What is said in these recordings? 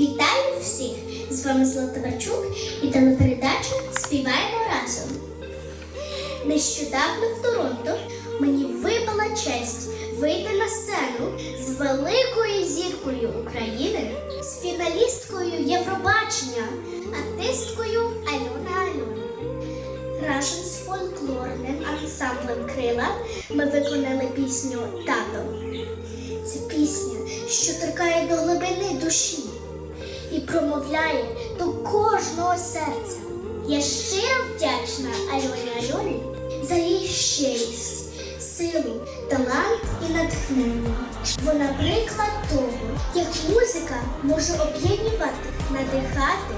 Вітаю всіх! З вами Злата Варчук і телепередача Співаємо разом. Нещодавно в Торонто мені випала честь вийти на сцену з великою зіркою України, з фіналісткою Євробачення, артисткою Альона Альона. Разом з фольклорним ансамблем Крила ми виконали пісню Тато. Це пісня, що торкає до глибини душі і промовляє до кожного серця. Я щиро вдячна Альоні Альоні за її щирість, силу, талант і натхнення. Вона приклад того, як музика може об'єднувати, надихати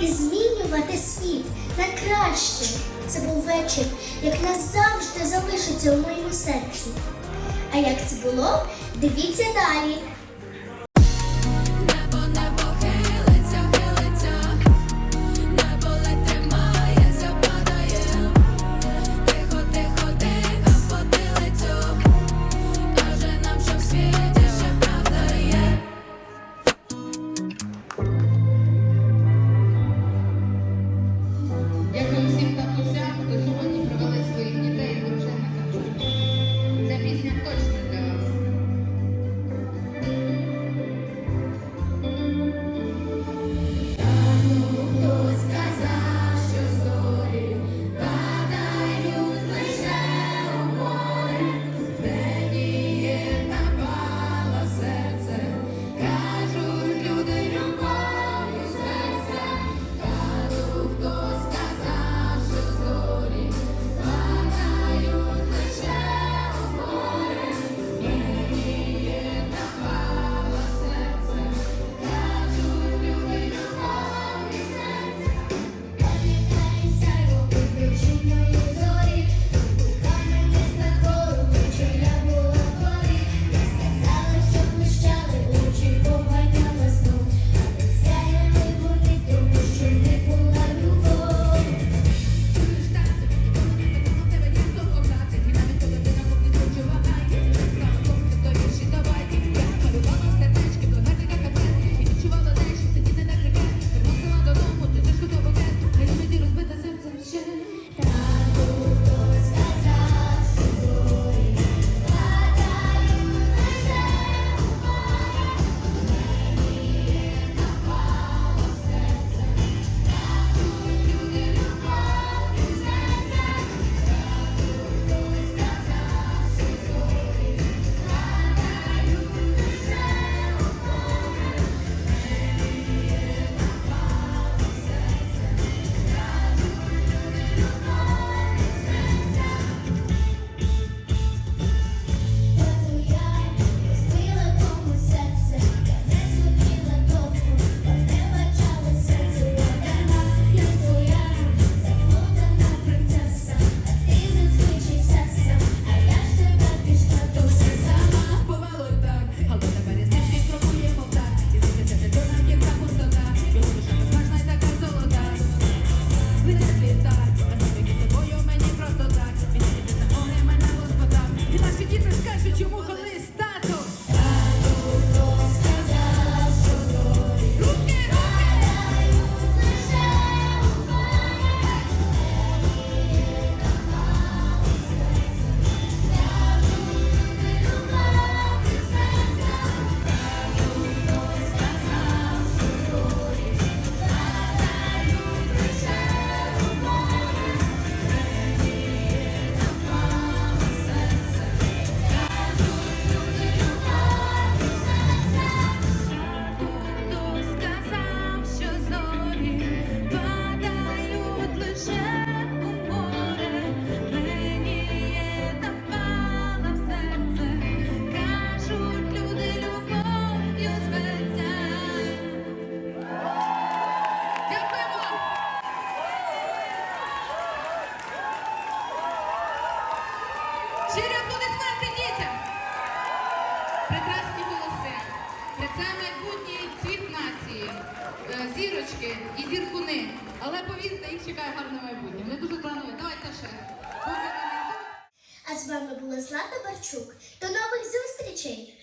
і змінювати світ на краще. Це був вечір, як назавжди залишиться у моєму серці. А як це було, дивіться далі. Це майбутній цвіт нації, е, зірочки і зіркуни. Але повірте, їх чекає гарне майбутнє. Вони дуже планують. Давайте ще. А з вами була Злата Барчук. До нових зустрічей!